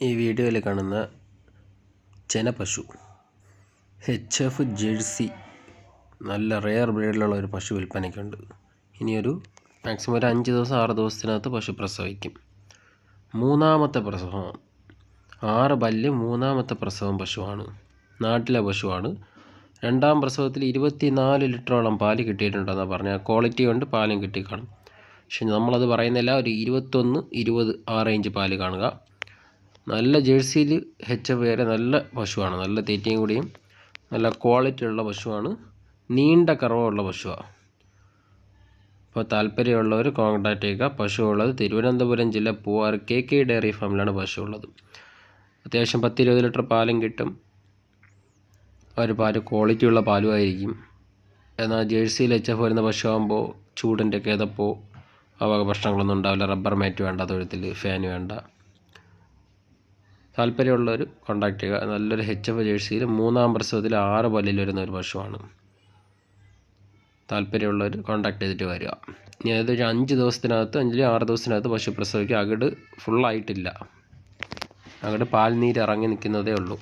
ഈ വീഡിയോയിൽ കാണുന്ന ചെനപ്പശു എച്ച് എഫ് ജേഴ്സി നല്ല റെയർ ബ്രീഡിലുള്ള ഒരു പശു വിൽപ്പനയ്ക്കുണ്ട്. ഇനിയൊരു മാക്സിമം ഒരു അഞ്ച് ദിവസം ആറ് ദിവസത്തിനകത്ത് പശു പ്രസവിക്കും. മൂന്നാമത്തെ പ്രസവം ആറ് പല്ല് മൂന്നാമത്തെ പ്രസവം പശുവാണ്. നാട്ടിലെ പശുവാണ്. രണ്ടാം പ്രസവത്തിൽ ഇരുപത്തി നാല് ലിറ്ററോളം പാൽ കിട്ടിയിട്ടുണ്ടെന്നാണ് പറഞ്ഞാൽ ക്വാളിറ്റി കൊണ്ട് പാലും കിട്ടിക്കാണും. പക്ഷെ നമ്മളത് പറയുന്നില്ല ഒരു ഇരുപത്തൊന്ന് ഇരുപത് ആ റേഞ്ച് പാൽ കാണുക. നല്ല ജേഴ്സിയിൽ ഹെച്ച് വരെ നല്ല പശുവാണ്. നല്ല തീറ്റയും കൂടിയും നല്ല ക്വാളിറ്റി ഉള്ള പശുവാണ്. നീണ്ട കറവുള്ള പശുവാണ് അപ്പോൾ താല്പര്യമുള്ളവർ കോൺടാക്ട് ചെയ്യുക. പശു ഉള്ളത് തിരുവനന്തപുരം ജില്ല പൂവാർ കെ കെ ഡയറി ഫാമിലാണ് പശു ഉള്ളത് അത്യാവശ്യം പത്ത് ഇരുപത് ലിറ്റർ പാലും കിട്ടും. ഒരു പാൽ ക്വാളിറ്റിയുള്ള പാലുമായിരിക്കും എന്നാൽ ജേഴ്സിയിൽ എച്ച് എഫ് വരുന്ന പശുവാകുമ്പോൾ ചൂടിന്റെ കേതപ്പോ ആ വക പ്രശ്നങ്ങളൊന്നും ഉണ്ടാവില്ല. റബ്ബർ മാറ്റ് വേണ്ട തൊഴുത്തിൽ ഫാൻ വേണ്ട. താല്പര്യമുള്ളവർ കോണ്ടാക്ട് ചെയ്യുക. നല്ലൊരു എച്ച് എഫ് ജേഴ്സിയിൽ മൂന്നാം പ്രസവത്തിൽ ആറ് പല്ലിൽ വരുന്ന ഒരു പശുവാണ്. താല്പര്യമുള്ളവർ കോൺടാക്ട് ചെയ്തിട്ട് വരിക. ഇനി ഏതൊരു അഞ്ച് ദിവസത്തിനകത്ത് അഞ്ചിൽ ആറ് ദിവസത്തിനകത്ത് പശു പ്രസവിക്കുക. അകട് ഫുള്ളായിട്ടില്ല അകട് പാൽ നീര് ഇറങ്ങി നിൽക്കുന്നതേ ഉള്ളൂ.